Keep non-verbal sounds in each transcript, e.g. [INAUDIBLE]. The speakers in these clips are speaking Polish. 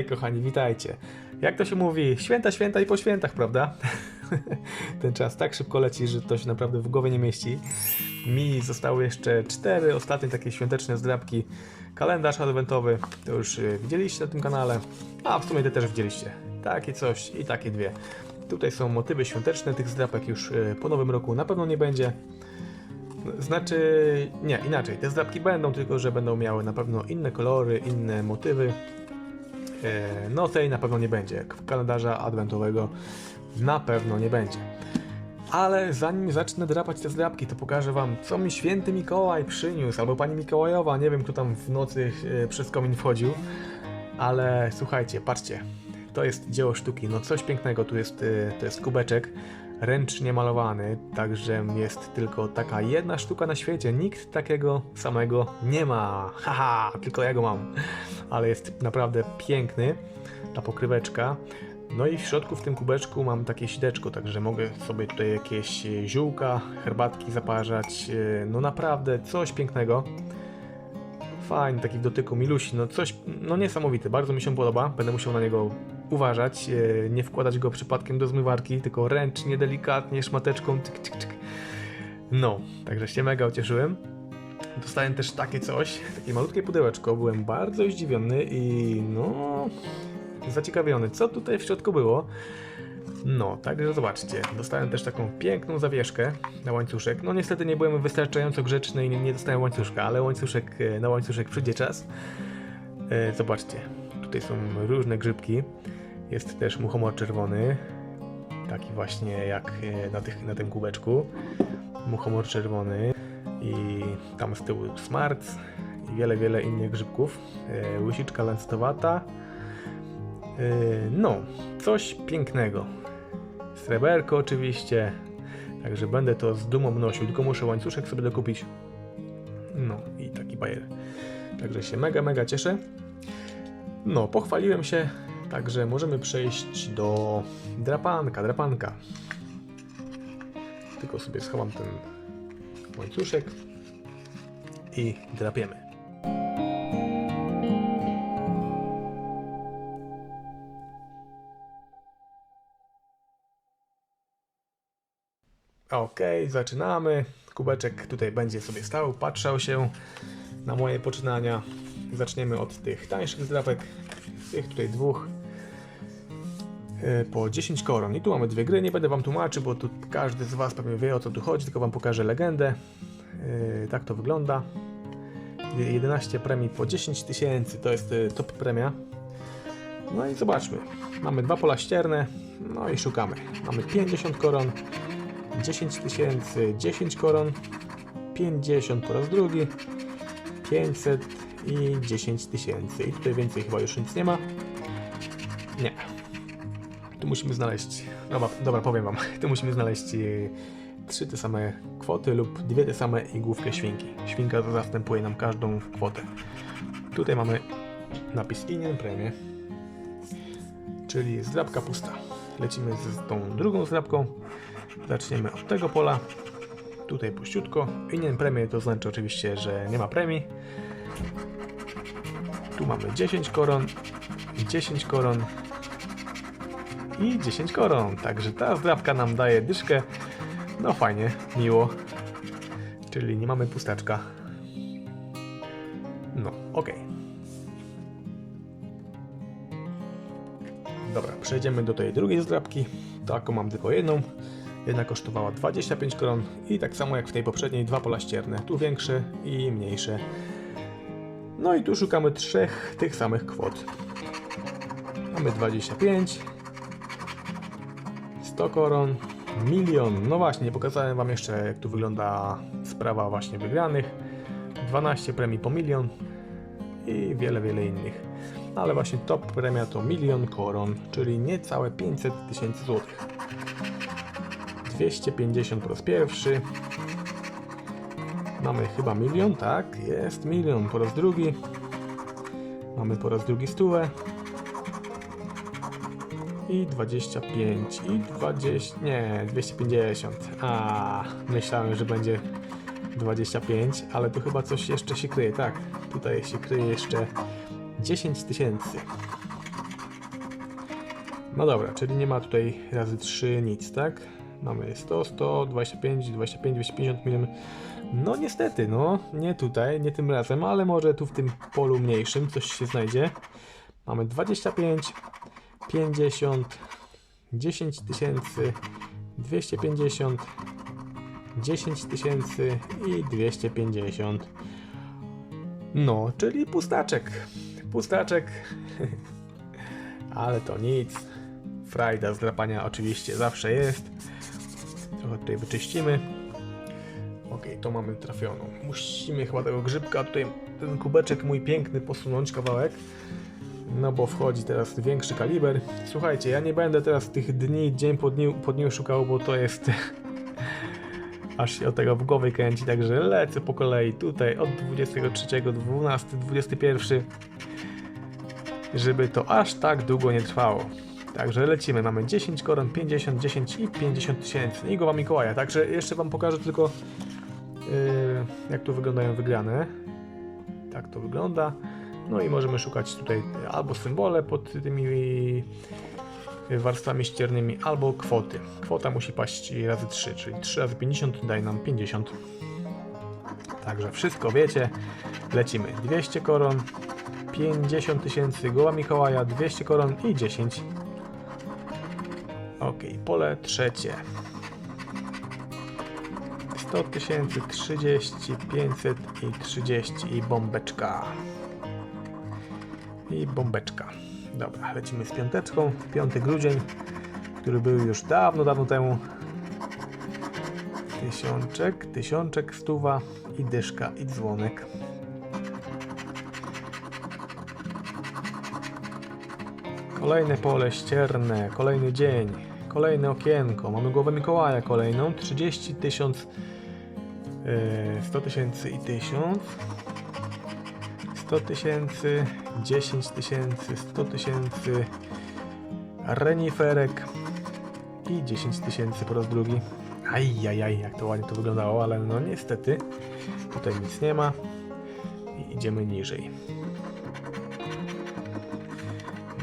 Hej, kochani, witajcie. Jak to się mówi, święta, święta i po świętach, prawda? [LAUGHS] Ten czas tak szybko leci, że to się naprawdę w głowie nie mieści. Mi zostały jeszcze cztery ostatnie takie świąteczne zdrabki. Kalendarz adwentowy, to już y, widzieliście na tym kanale, a w sumie te też widzieliście. Takie coś i takie dwie. Tutaj są motywy świąteczne, tych zdrapek już y, po nowym roku na pewno nie będzie. Znaczy, nie, inaczej. Te zdrapki będą, tylko że będą miały na pewno inne kolory, inne motywy. E, No tej na pewno nie będzie. Kalendarza adwentowego na pewno nie będzie. Ale zanim zacznę drapać te zdrapki, to pokażę wam, co mi święty Mikołaj przyniósł, albo pani Mikołajowa, nie wiem kto tam w nocy e, przez komin wchodził. Ale słuchajcie, patrzcie, to jest dzieło sztuki, no coś pięknego, tu jest, e, to jest kubeczek ręcznie malowany, także jest tylko taka jedna sztuka na świecie, nikt takiego samego nie ma, haha, tylko ja go mam, ale jest naprawdę piękny, ta pokryweczka, no i w środku w tym kubeczku mam takie sideczko, także mogę sobie tutaj jakieś ziółka, herbatki zaparzać, e, no naprawdę coś pięknego. Fajny, taki w dotyku, milusi, no coś, no niesamowity, bardzo mi się podoba, będę musiał na niego uważać, e, nie wkładać go przypadkiem do zmywarki, tylko ręcznie, delikatnie, szmateczką, tyk, tyk, tyk. No, także się mega ucieszyłem. Dostałem też takie coś, takie malutkie pudełeczko, byłem bardzo zdziwiony i no, zaciekawiony, co tutaj w środku było. No, także zobaczcie, dostałem też taką piękną zawieszkę na łańcuszek. No niestety nie byłem wystarczająco grzeczny i nie, nie dostałem łańcuszka, ale łańcuszek, e, na łańcuszek przyjdzie czas. E, zobaczcie, tutaj są różne grzybki. Jest też muchomor czerwony, taki właśnie jak e, na, tych, na tym kubeczku. Muchomor czerwony i tam z tyłu smarc i wiele, wiele innych grzybków. E, łysiczka lancetowata. E, no, coś pięknego. Sreberko oczywiście. Także będę to z dumą nosił, tylko muszę łańcuszek sobie dokupić. No i taki bajer. Także się mega, mega cieszę. No, pochwaliłem się, także możemy przejść do drapanka, drapanka. Tylko sobie schowam ten łańcuszek i drapiemy. Okej, zaczynamy. Kubeczek tutaj będzie sobie stał, patrzał się na moje poczynania. Zaczniemy od tych tańszych zdrapek, tych tutaj dwóch e, po 10 koron. I tu mamy dwie gry, nie będę wam tłumaczył, bo tu każdy z was pewnie wie o co tu chodzi, tylko wam pokażę legendę. E, Tak to wygląda. 11 premii po 10 tysięcy, to jest e, top premia. No i zobaczmy. Mamy dwa pola ścierne, no i szukamy. Mamy 50 koron, 10 tysięcy, 10 koron, 50 po raz drugi, 500 i 10 tysięcy. I tutaj więcej chyba już nic nie ma. Nie. Tu musimy znaleźć. Dobra, dobra powiem wam. [LAUGHS] Tu musimy znaleźć e, trzy te same kwoty lub dwie te same i główkę świnki. Świnka zastępuje nam każdą kwotę. Tutaj mamy napis Inien Premie, czyli zdrabka pusta. Lecimy z tą drugą zdrabką. Zaczniemy od tego pola. Tutaj puściutko. Inien premie to znaczy oczywiście, że nie ma premii. Tu mamy 10 koron, 10 koron i 10 koron. Także ta zdrabka nam daje dyszkę. No fajnie, miło. Czyli nie mamy pustaczka. No, okej. Dobra, przejdziemy do tej drugiej zdrabki. Taką mam tylko jedną. Jedna kosztowała 25 koron i tak samo jak w tej poprzedniej dwa pola ścierne. Tu większe i mniejsze. No i tu szukamy trzech tych samych kwot. Mamy 25, 100 koron, milion. No właśnie, nie pokazałem wam jeszcze jak tu wygląda sprawa właśnie wygranych. 12 premii po milion i wiele, wiele innych. Ale właśnie top premia to milion koron, czyli niecałe 500 tysięcy złotych. 250 po raz pierwszy. Mamy chyba milion, tak? Jest milion po raz drugi. Mamy po raz drugi stówę. I 25, i 20, nie, 250. A, myślałem, że będzie 25, ale tu chyba coś jeszcze się kryje, tak. Tutaj się kryje jeszcze 10 tysięcy. No dobra, czyli nie ma tutaj razy 3 nic, tak? Mamy 100, 100, 25, 25, 250 mm. No niestety, no nie tutaj, nie tym razem, ale może tu w tym polu mniejszym coś się znajdzie. Mamy 25, 50, 10 tysięcy, 250, 10 tysięcy i 250. No, czyli pustaczek. Pustaczek. [LAUGHS] Ale to nic. Frajda z drapania oczywiście zawsze jest. Tutaj wyczyścimy. Ok, to mamy trafioną. Musimy chyba tego grzybka, tutaj ten kubeczek mój piękny posunąć kawałek. No bo wchodzi teraz większy kaliber. Słuchajcie, ja nie będę teraz tych dni, dzień po dniu, po dniu szukał, bo to jest... [LAUGHS] Aż się od tego w głowie kręci, także lecę po kolei tutaj od 23, 12, 21 żeby to aż tak długo nie trwało. Także lecimy, mamy 10 koron, 50, 10 i 50 tysięcy. I głowa Mikołaja, także jeszcze Wam pokażę tylko yy, jak tu wyglądają wygrane. Tak to wygląda. No i możemy szukać tutaj albo symbole pod tymi warstwami ściernymi, albo kwoty. Kwota musi paść razy 3, czyli 3 razy 50 daje nam 50. Także wszystko wiecie. Lecimy. 200 koron, 50 tysięcy, goła Mikołaja, 200 koron i 10. Ok, pole trzecie. 100 tysięcy, 30, 500 i 30 i bombeczka. I bombeczka. Dobra, lecimy z piąteczką. 5 grudzień, który był już dawno, dawno temu. Tysiączek, tysiączek, stuwa i dyszka i dzwonek. Kolejne pole ścierne, kolejny dzień, kolejne okienko. Mamy głowę Mikołaja kolejną, 30 tysiąc, yy, 100 tysięcy i 1000. 100 tysięcy, 10 tysięcy, 100 tysięcy, reniferek i 10 tysięcy po raz drugi. Ajajaj, jak to ładnie to wyglądało, ale no niestety tutaj nic nie ma i idziemy niżej.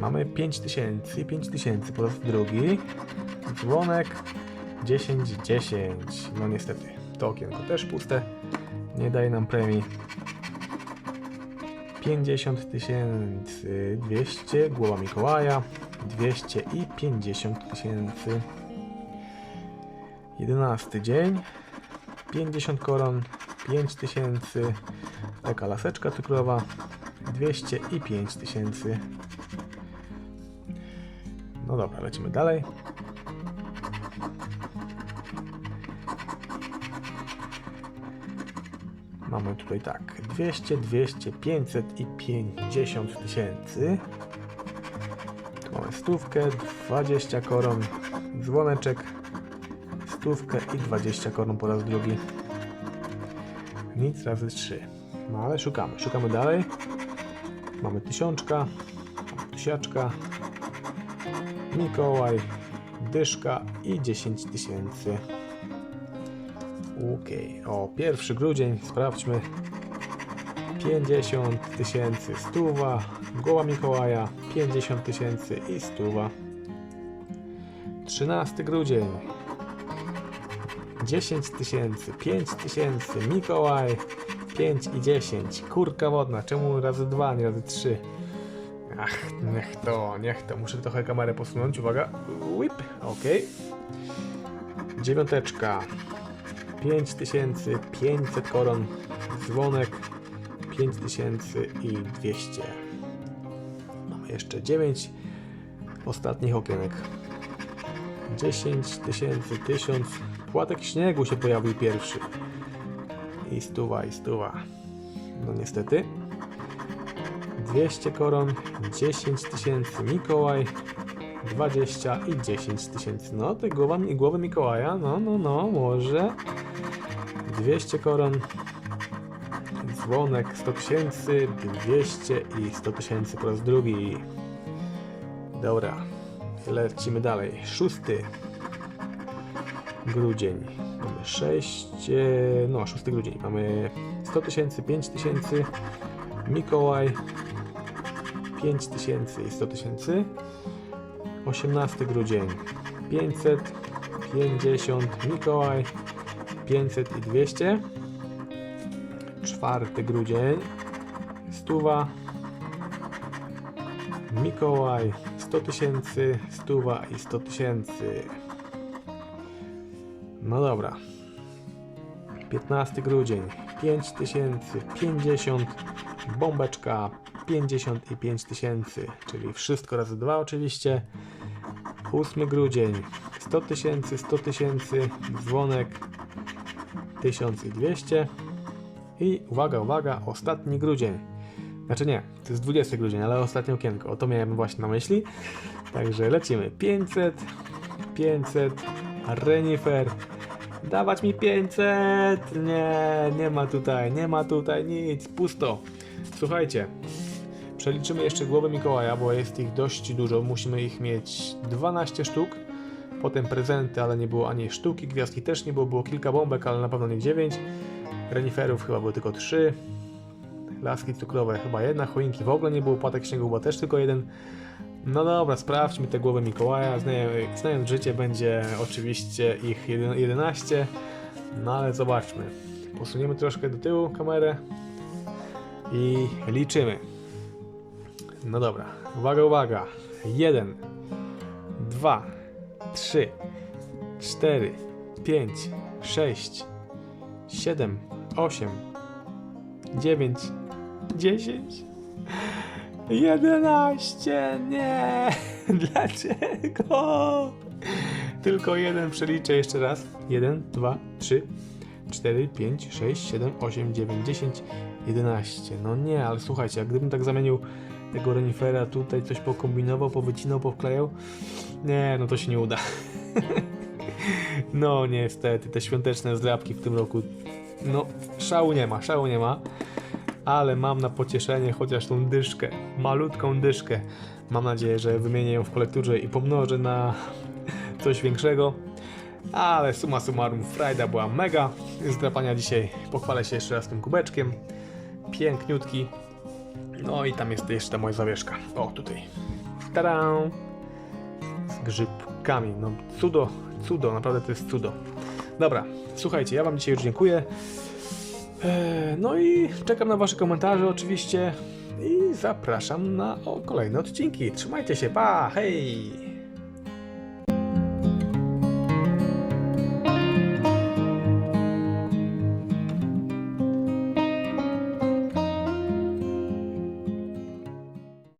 Mamy 5000 i 5000 po raz drugi. Dzwonek 10, 10. No niestety, to okienko też puste. Nie daje nam premii. 50 tysięcy 200, głowa Mikołaja 200 i 50 tysięcy. 11 dzień 50 koron 5 tysięcy taka laseczka cukrowa 200 i 5 tysięcy no dobra, lecimy dalej. Mamy tutaj tak, 200, 200, 500 i 50 tysięcy. Tu mamy stówkę, 20 koron, dzwoneczek, stówkę i 20 koron po raz drugi. Nic razy 3. No ale szukamy, szukamy dalej. Mamy tysiączka, tysiaczka, Mikołaj, dyszka i 10 tysięcy. Okej, okay. o 1 grudzień, sprawdźmy. 50 tysięcy, stuwa, goła Mikołaja, 50 tysięcy i stuwa. 13 grudzień, 10 tysięcy, 5 tysięcy, Mikołaj, 5 i 10. Kurka wodna, czemu razy 2, nie razy 3? Ach, niech to, niech to. Muszę trochę kamerę posunąć, uwaga. Whip, ok. Dziewiąteczka. 5500 koron. Dzwonek. 5000 i 200. Mamy jeszcze 9 ostatnich okienek. 10 tysięcy, 1000. Płatek śniegu się pojawił pierwszy. I stuwa, i stuwa. No niestety. 200 koron, 10 tysięcy Mikołaj, 20 i 10 tysięcy. No, te głowa, głowy Mikołaja, no, no, no, może 200 koron, dzwonek 100 tysięcy, 200 i 100 tysięcy po raz drugi. Dobra, lecimy dalej. 6 grudzień. Mamy 6, no 6 grudzień. Mamy 100 tysięcy, 5 tysięcy, Mikołaj, 5 tysięcy i 100 tysięcy. 18 grudzień 550 Mikołaj 500 i 200 4 grudzień. Stuwa. Mikołaj 100 tysięcy. Stuwa i 100 tysięcy. No dobra. 15 grudzień. 5000 50 Bombeczka 55 tysięcy. Czyli wszystko razy dwa oczywiście. 8 grudzień. 100 tysięcy 100 tysięcy. Dzwonek 1200 i uwaga, uwaga, ostatni grudzień. Znaczy nie, to jest 20 grudzień, ale ostatnie okienko. O to miałem właśnie na myśli. Także lecimy. 500, 500, Renifer. Dawać mi 500! Nie, nie ma tutaj, nie ma tutaj nic, pusto. Słuchajcie, przeliczymy jeszcze głowy Mikołaja, bo jest ich dość dużo. Musimy ich mieć 12 sztuk. Potem prezenty, ale nie było ani sztuki. Gwiazdki też nie było, było kilka bombek, ale na pewno nie 9. Reniferów chyba było tylko 3. Laski cukrowe chyba jedna. Choinki w ogóle nie było. Płatek śniegu chyba też tylko jeden. No dobra, sprawdźmy te głowy Mikołaja. Znając, znając życie będzie oczywiście ich jeden- 11. No ale zobaczmy. Posuniemy troszkę do tyłu kamerę i liczymy. No dobra, uwaga, uwaga. 1, 2, 3, 4, 5, 6, 7, 8, 9, 10, 11. Nie! [LAUGHS] Dlaczego? Tylko jeden przeliczę jeszcze raz. 1, 2, 3, 4, 5, 6, 7, 8, 9, 10, 11. No nie, ale słuchajcie, jak gdybym tak zamienił tego renifera tutaj, coś pokombinował, powycinał, powklejał, nie, no to się nie uda. No niestety, te świąteczne zdrabki w tym roku, no szału nie ma, szału nie ma, ale mam na pocieszenie chociaż tą dyszkę, malutką dyszkę. Mam nadzieję, że wymienię ją w kolekturze i pomnożę na coś większego. Ale suma summarum, frajda była mega. Z drapania dzisiaj pochwalę się jeszcze raz tym kubeczkiem. Piękniutki. No i tam jest jeszcze moja zawieszka. O, tutaj. Tada! Z grzybkami. No cudo, cudo, naprawdę to jest cudo. Dobra, słuchajcie, ja wam dzisiaj już dziękuję. Eee, No i czekam na wasze komentarze oczywiście i zapraszam na kolejne odcinki. Trzymajcie się, pa, hej!